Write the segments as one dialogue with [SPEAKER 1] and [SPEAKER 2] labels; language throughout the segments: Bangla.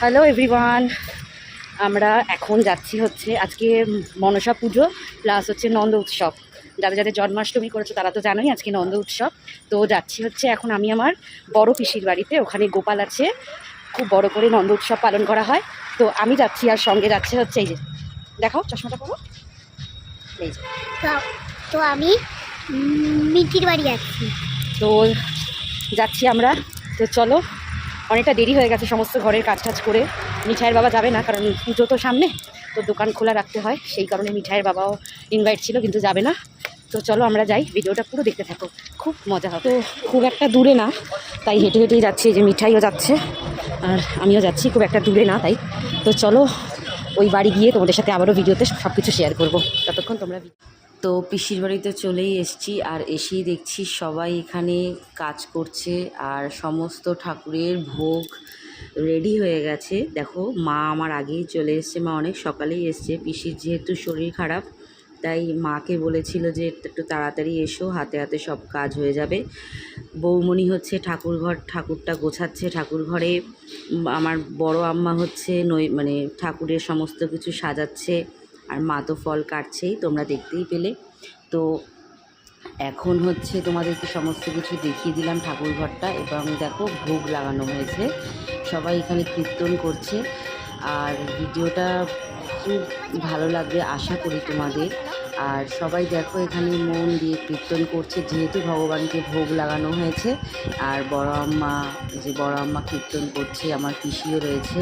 [SPEAKER 1] হ্যালো এভরিওয়ান আমরা এখন যাচ্ছি হচ্ছে আজকে মনসা পুজো প্লাস হচ্ছে নন্দ উৎসব। যাদের যাদের জন্মাষ্টমী করেছে তারা তো জানোই আজকে নন্দ উৎসব। তো যাচ্ছি হচ্ছে এখন আমি আমার বড় পিসির বাড়িতে ওখানে গোপাল আছে। খুব বড় করে নন্দ উৎসব পালন করা হয়। তো আমি যাচ্ছি আর সঙ্গে যাচ্ছে হচ্ছে এই যে। দেখাও চশমাটা পাবো এই যে।
[SPEAKER 2] তো তো আমি মিঠির বাড়ি যাচ্ছি।
[SPEAKER 1] তো যাচ্ছি আমরা। তো চলো অনেকটা দেরি হয়ে গেছে সমস্ত ঘরের কাজ টাজ করে। মিঠাইয়ের বাবা যাবে না, কারণ পুজো তো সামনে, তো দোকান খোলা রাখতে হয়। সেই কারণে মিঠাইয়ের বাবাও ইনভাইট ছিল, কিন্তু যাবে না। তো চলো আমরা যাই, ভিডিওটা পুরো দেখতে থাকো। খুব মজা হবে। তো খুব একটা দূরে না, তাই হেঁটে হেঁটেই যাচ্ছি যে মিঠাইও যাচ্ছে। আর আমিও যাচ্ছি, খুব একটা দূরে না তাই। তো চলো, ওই বাড়ি গিয়ে তোমাদের সাথে আবারও ভিডিওতে সব কিছু শেয়ার করব। ততক্ষণ তোমরা তো পিসির বাড়িতে চলেই এসেছি আর এসেই দেখছি সবাই এখানে কাজ করছে আর সমস্ত ঠাকুরের ভোগ রেডি হয়ে গেছে। দেখো, মা আমার আগেই চলে এসছে। মা অনেক সকালেই এসছে। পিসির যেহেতু শরীর খারাপ, তাই মাকে বলেছিল যে একটু তাড়াতাড়ি এসো, হাতে হাতে সব কাজ হয়ে যাবে। বৌমণি হচ্ছে ঠাকুর ঘর ঠাকুরটা গোছাচ্ছে ঠাকুর ঘরে আমার বড় আম্মা হচ্ছে নই মানে ঠাকুরের সমস্ত কিছু সাজাচ্ছে। আর মা তো ফল কাটছেই, তোমরা দেখতেই পেলে। তো এখন হচ্ছে তোমাদেরকে সমস্ত কিছু দেখিয়ে দিলাম ঠাকুর ঘরটা এবং দেখো ভোগ লাগানো হয়েছে। সবাই এখানে কীর্তন করছে। আর ভিডিওটা খুব ভালো লাগবে, আশা করি তোমাদের। আর সবাই দেখো এখানে মন দিয়ে কীর্তন করছে, যেহেতু ভগবানকে ভোগ লাগানো হয়েছে। আর বড় আম্মা যে বড় আম্মা কীর্তন করছে, আমার পিসিও রয়েছে।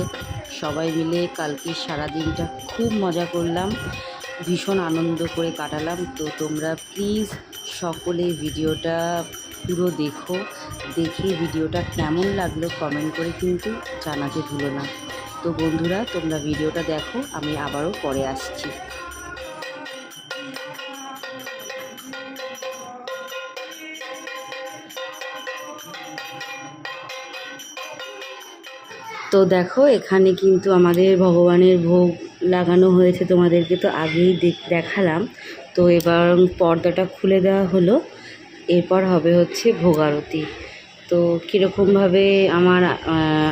[SPEAKER 1] সবাই মিলে কালকে সারা দিনটা খুব মজা করলাম, ভীষণ আনন্দ করে কাটালাম। তো তোমরা প্লিজ সকলে ভিডিওটা পুরো দেখো, দেখে ভিডিওটা কেমন লাগল কমেন্ট করে কিন্তু জানাতে ভুলো না। তো বন্ধুরা, তোমরা ভিডিওটা দেখো, আমি আবারও পরে আসছি। তো দেখো, এখানে কিন্তু আমাদের ভগবানের ভোগ লাগানো হয়েছে তোমাদেরকে তো আগেই দেখ- দেখালাম। তো এবার পর্দাটা খুলে দেওয়া হলো। এরপর হবে হচ্ছে ভোগ আরতি। তো কীরকমভাবে আমার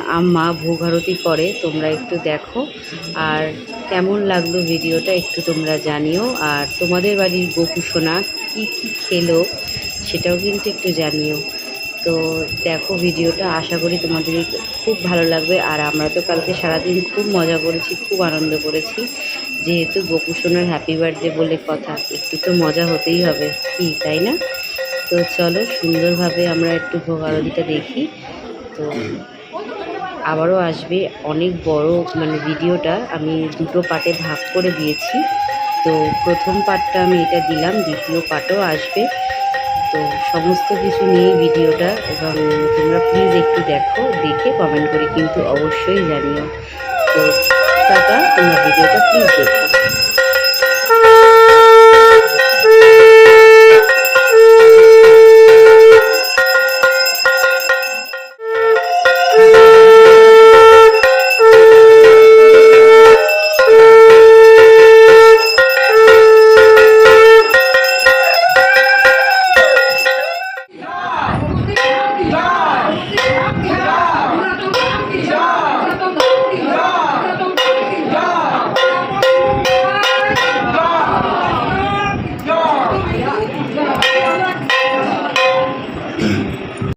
[SPEAKER 1] আম্মা ভোগ আরতি করে তোমরা একটু দেখো। আর কেমন লাগল ভিডিওটা একটু তোমরা জানিও। আর তোমাদের বাড়ির গোপুসোনা কী কী খেলো সেটাও কিন্তু একটু জানিও। তো দেখো ভিডিওটা, আশা করি তোমাদের খুব ভালো লাগবে। আর আমরা তো কালকে সারাদিন খুব মজা করেছি, খুব আনন্দ করেছি। যেহেতু গোপুসোনার হ্যাপি বার্থডে বলে কথা, একটু তো মজা হতেই হবে কি, তাই না? তো চলো, সুন্দরভাবে আমরা একটু ভোগ দেখি। তো আবারও আসবে অনেক বড় মানে ভিডিওটা আমি দুটো পার্টে ভাগ করে দিয়েছি। তো প্রথম পার্টটা আমি এটা দিলাম, দ্বিতীয় পার্টও আসবে। তো সমস্ত কিছু নিয়ে ভিডিওটা, এবং তোমরা প্লিজ একটু দেখো, দেখে কমেন্ট করে কিন্তু অবশ্যই জানিও। তো টাটা, তোমরা ভিডিওটা প্লিজ দেখো।